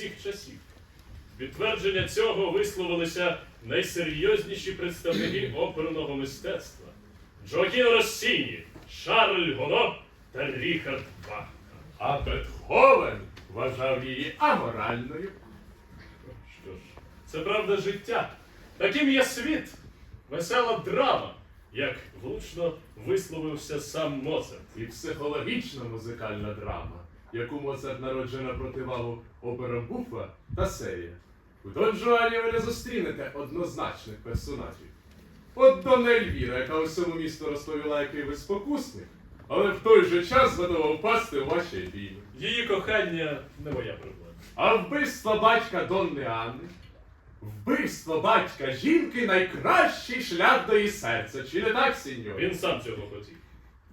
всіх часів. Підтвердження цього висловилися найсерйозніші представники оперного мистецтва Джоакіно Россіні, Шарль Гоно та Ріхард Бах. А Бетховен вважав її аморальною. Що ж, це правда життя. Таким є світ, весела драма, як влучно висловився сам Моцарт. І психологічна музикальна драма, яку Моцарт народжує на противагу операм Буфа та Серія. У Дон Жуані ви не зустрінете однозначних персонажів. От Донна Ельвіра, яка усьому місту розповіла, який ви спокусник, але в той же час готова впасти у ваші війни. Її кохання не моя проблема. А вбивство батька Донни Анни, вбивство батька жінки найкращий шлях до її серця. Чи не так, сеньор? Він сам цього хотів.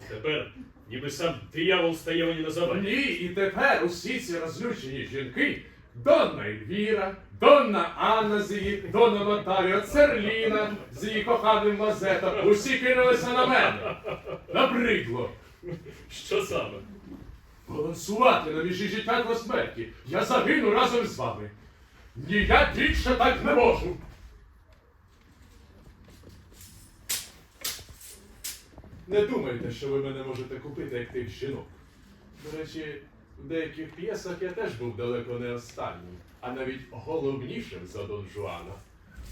Тепер, ніби сам диявол стає мені на заваді. Ні, і тепер усі ці розлючені жінки, Донна Ельвіра, Донна Анна з її, Донна Нотаріо, Церліна з її коханим Мазетом, усі кинулися на мене. Набридло. Що саме? Балансувати на межі життя та смерті. Я загину разом з вами. Ні, я більше так не можу. Не думайте, що ви мене можете купити, як тих жінок. До речі, в деяких п'єсах я теж був далеко не останнім, а навіть головнішим за Дон Жуана.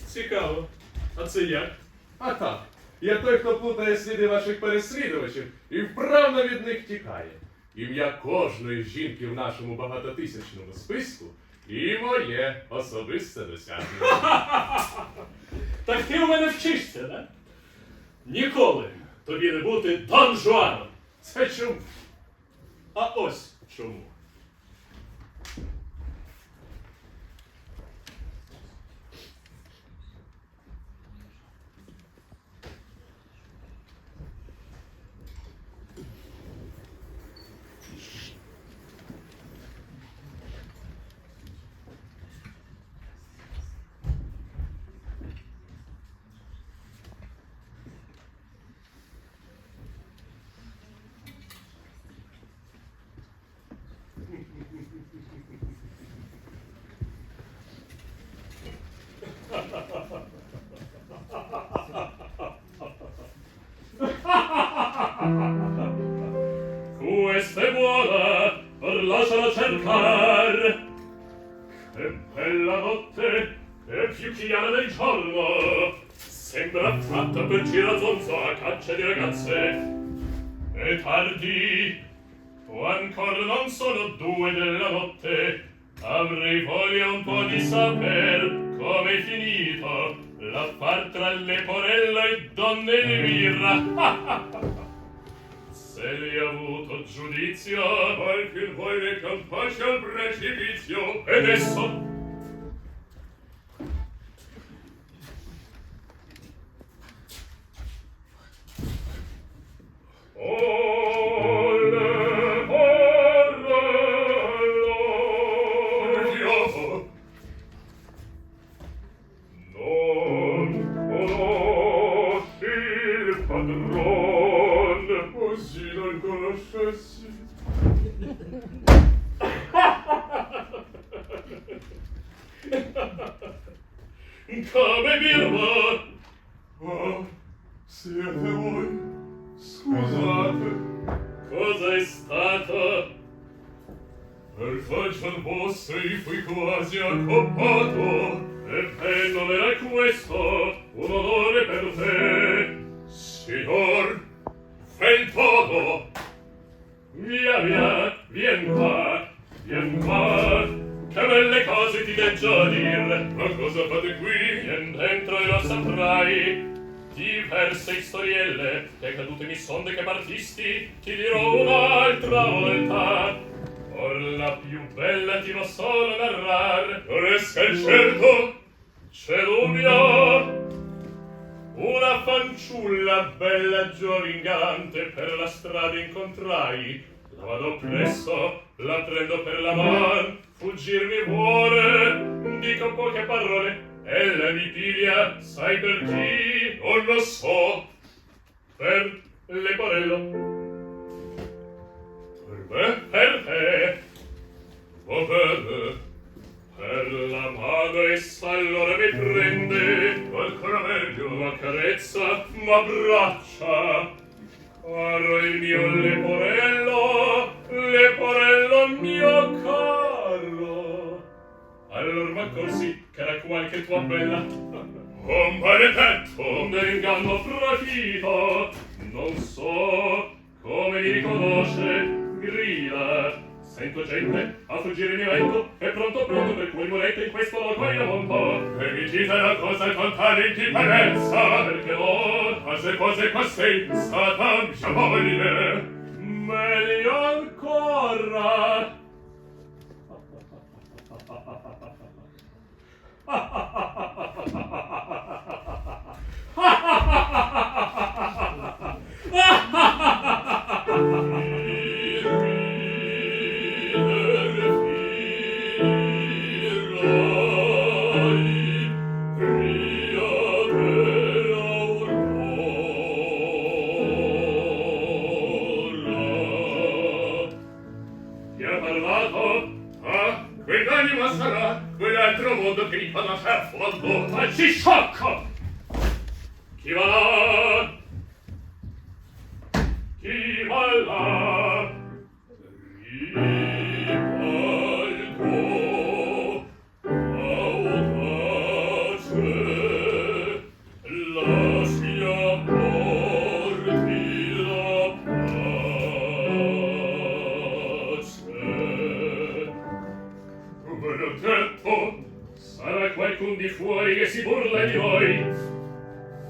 Цікаво. А це як? А так, я той, хто плутає сліди ваших переслідувачів і вправно від них тікає. Ім'я кожної жінки в нашому багатотисячному списку і моє особисте досягнення. Так ти у мене вчишся, да? Ніколи тобі не бути Дон Жуаном. Це чому? А ось чому. facce di ragazze. È tardi. O ancor non sono due della notte. Avrei voglia un po' di saper come è finito l'affar tra le porello e donne di birra. Se li ha avuto giudizio qualche voi le campace al precipizio. ed esso Ron, Ron, così non conoscessi. Come birba! Oh, siete voi? Scusate. Cosa è stato? Per faccia vostra io fui quasi accoppato, e non era questo, un onore per te. Signor, fai todo! Via, via, vien qua, vien qua! Che belle cose ti deggio dir! Ma cosa fate qui? Vien dentro e lo saprai! Diverse storielle, che cadute mi sonde che partisti, ti dirò un'altra volta! Or la più bella ti va solo narrar, non esca il certo, c'è dubbio! una fanciulla bella giovingante per la strada incontrai. La vado presso la prendo per la man. Fuggir mi vuole dico poche parole ella mi piglia sai per chi? Non lo so. Per leporello. Per me per te o per per la madre allora mi prende sua braccia. Caro il mio leporello, leporello mio caro. Allor m'accorsi che era qualche tua bella Un maledetto D'inganno profito Non so come mi riconosce Grida Sento gente a fuggire mi vento E pronto pronto per cui morete in questo loco io monto E la cosa con tale indifferenza Perché ho cose cose costenza Satan mia Meglio ancora quell'anima sarà quell'altro mondo che mi fa nascere a fondo. Ma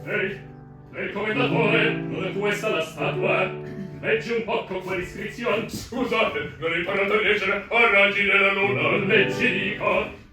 Ehi, il commendatore, non è questa la statua? Leggi un poco quell'iscrizione. Scusate, non ho imparato a leggere a raggi della luna. Leggi, dico.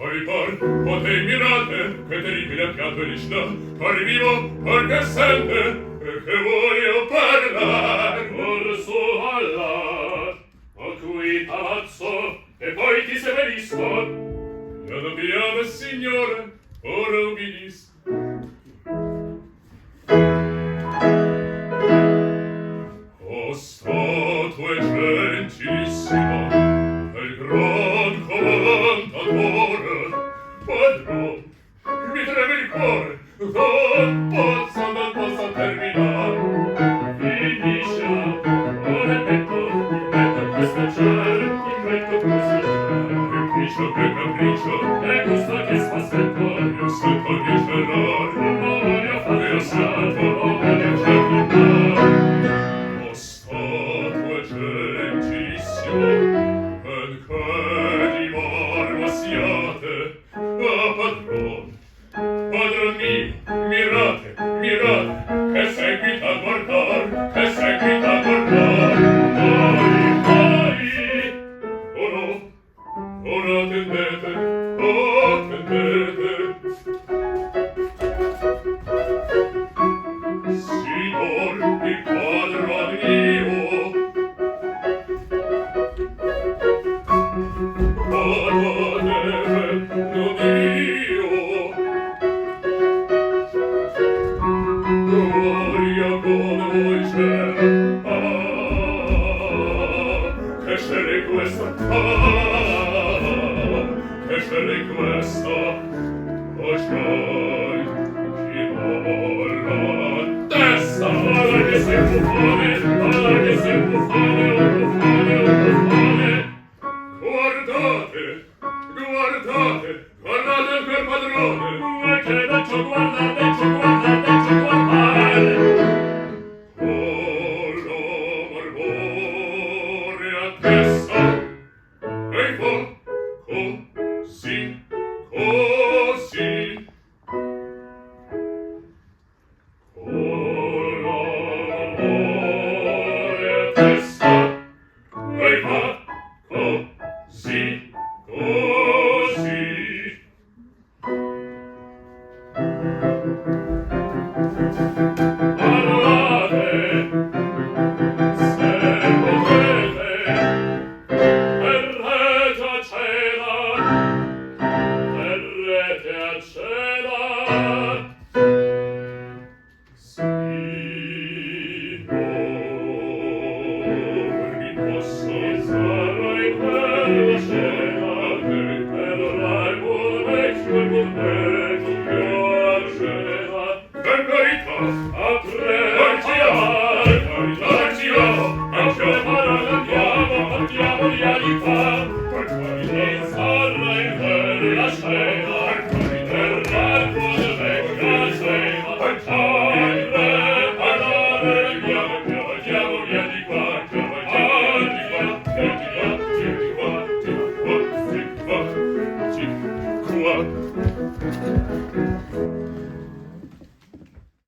Voi par potei mirate che terribile accato l'isna par vivo, par che sente perché voglio parlare col suo Allah o cui palazzo e poi ti severisco. Piano piano signore ora ubbidisco Capriccio, che capriccio, è questo alla che sei buffone, alla in Sonne in Hölle